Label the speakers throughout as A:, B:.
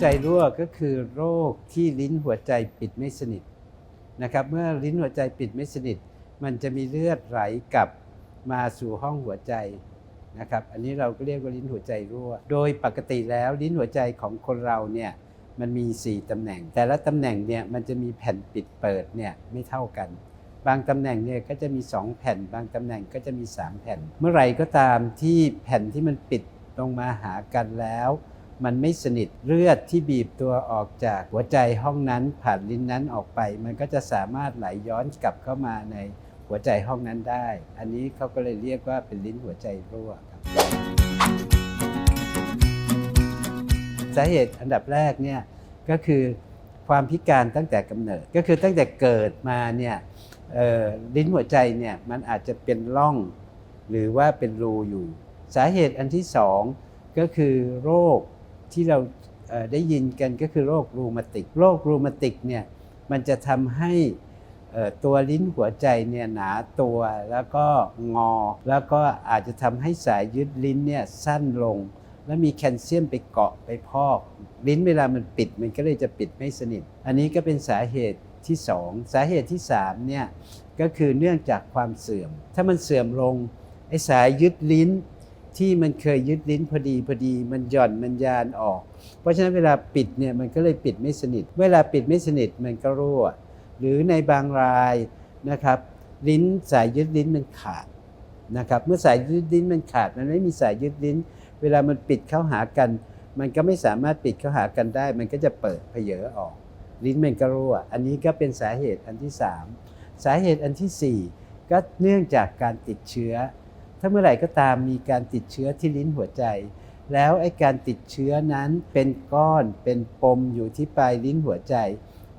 A: ใจรั่วก็คือโรคที่ลิ้นหัวใจปิดไม่สนิทนะครับ เมื่อลิ้นหัวใจปิดไม่สนิท มันจะมีเลือดไหลกลับมาสู่ห้องหัวใจนะครับ อันนี้เราก็เรียกว่าลิ้นหัวใจรั่ว โดยปกติแล้วลิ้นหัวใจของคนเราเนี่ยมันมี 4ตำแหน่ง แต่ละตำแหน่งเนี่ยมันจะมีแผ่นปิดเปิดเนี่ยไม่เท่ากัน บางตำแหน่งเนี่ยก็จะมี 2 แผ่น บางตำแหน่งก็จะมี 3 แผ่น เมื่อไหร่ก็ตามที่แผ่นที่มันปิดลงมาหากันแล้ว มันไม่สนิทเลือดที่บีบตัวออกจากหัวใจห้องนั้นผ่านลิ้นนั้นออกไป มันก็จะสามารถไหลย้อนกลับเข้ามาในหัวใจห้องนั้นได้ อันนี้เขาก็เลยเรียกว่าเป็นลิ้นหัวใจรั่วครับสาเหตุอันดับแรกเนี่ยก็คือความพิการตั้งแต่กำเนิดก็คือตั้งแต่เกิดมาเนี่ยเอ่อลิ้นหัวใจเนี่ยมันอาจจะเป็นร่อง หรือว่าเป็นรูอยู่ สาเหตุอันที่สองก็คือโรค ที่เราได้ยินกันก็คือโรครูมาติก โรครูมาติกเนี่ยมันจะทำให้ตัวลิ้นหัวใจเนี่ยหนาตัวแล้วก็งอ แล้วก็อาจจะทำให้สายยึดลิ้นเนี่ยสั้นลง แล้วมีแคลเซียมไปเกาะไปพอก ลิ้นเวลามันปิดมันก็เลยจะปิดไม่สนิท อันนี้ก็เป็นสาเหตุที่สองสาเหตุที่สามเนี่ยก็คือเนื่องจากความเสื่อม ถ้ามันเสื่อมลงไอ้สายยึดลิ้น ที่มันเคยยึดลิ้นพอดีพอดี มันหย่อนมันยานออก เพราะฉะนั้นเวลาปิดเนี่ยมันก็เลยปิดไม่สนิท เวลาปิดไม่สนิทมันก็รั่ว หรือในบางรายนะครับลิ้นสายยึดลิ้นมันขาดนะครับเมื่อสายยึดลิ้นมันขาด มันไม่มีสายยึดลิ้น เวลามันปิดเข้าหากัน มันก็ไม่สามารถปิดเข้าหากันได้ มันก็จะเปิดเผยอออก ลิ้นมันก็รั่ว อันนี้ก็เป็นสาเหตุอันที่ 3 สาเหตุอันทีสี่4 ก็เนื่องจากการติดเชื้อ ถ้าเมื่อไหร่ก็ตามมีการติดเชื้อที่ลิ้นหัวใจ แล้วไอ้การติดเชื้อนั้นเป็นก้อนเป็นปมอยู่ที่ปลายลิ้นหัวใจ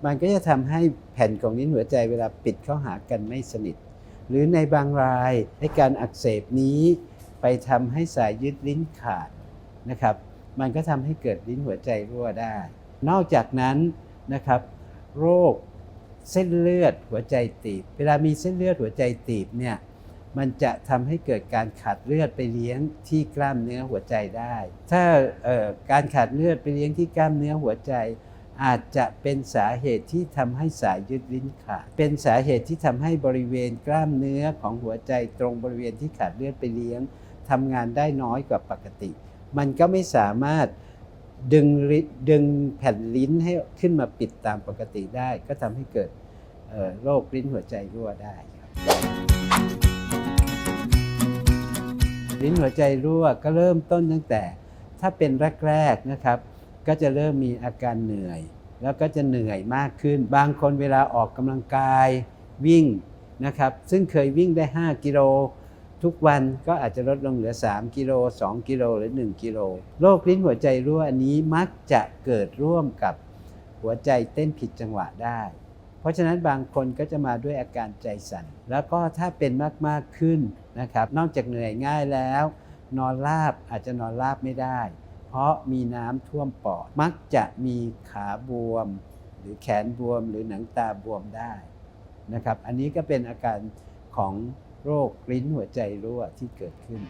A: มันก็จะทำให้แผ่นของลิ้นหัวใจเวลาปิดเข้าหากันไม่สนิท หรือในบางรายไอ้การอักเสบนี้ไปทำให้สายยึดลิ้นขาดนะครับ มันก็ทำให้เกิดลิ้นหัวใจรั่วได้ นอกจากนั้นนะครับ โรคเส้นเลือดหัวใจตีบ เวลามีเส้นเลือดหัวใจตีบเนี่ย มันจะทำให้เกิดการขาดเลือดไปเลี้ยงที่กล้ามเนื้อหัวใจได้ ถ้าการขาดเลือดไปเลี้ยงที่กล้ามเนื้อหัวใจ อาจจะเป็นสาเหตุที่ทำให้สายยึดลิ้นขาด เป็นสาเหตุที่ทำให้บริเวณกล้ามเนื้อของหัวใจตรงบริเวณที่ขาดเลือดไปเลี้ยงทำงานได้น้อยกว่าปกติ มันก็ไม่สามารถดึงดึงแผ่นลิ้นให้ขึ้นมาปิดตามปกติได้ ก็ทำให้เกิดออโรคลิ้นหัวใจรั่วได้ครับ ลิ้นหัวใจรั่วก็เริ่มต้นตั้งแต่ ถ้าเป็นแรกๆนะครับ ก็จะเริ่มมีอาการเหนื่อย แล้วก็จะเหนื่อยมากขึ้น บางคนเวลาออกกำลังกายวิ่งนะครับ ซึ่งเคยวิ่งได้ 5 กิโลทุกวันก็อาจจะลดลงเหลือ 3 กิโล 2 กิโลหรือ 1 กิโลโรคลิ้นหัวใจรั่วอันนี้มักจะเกิดร่วมกับหัวใจเต้นผิดจังหวะได้ เพราะฉะนั้นบางคนก็จะมาด้วยอาการใจสั่น แล้วก็ถ้าเป็นมากๆขึ้นนะครับ นอกจากเหนื่อยง่ายแล้ว นอนราบอาจจะนอนราบไม่ได้ เพราะมีน้ำท่วมปอด มักจะมีขาบวม หรือแขนบวม หรือหนังตาบวมได้นะครับ อันนี้ก็เป็นอาการของโรคลิ้นหัวใจรั่วที่เกิดขึ้น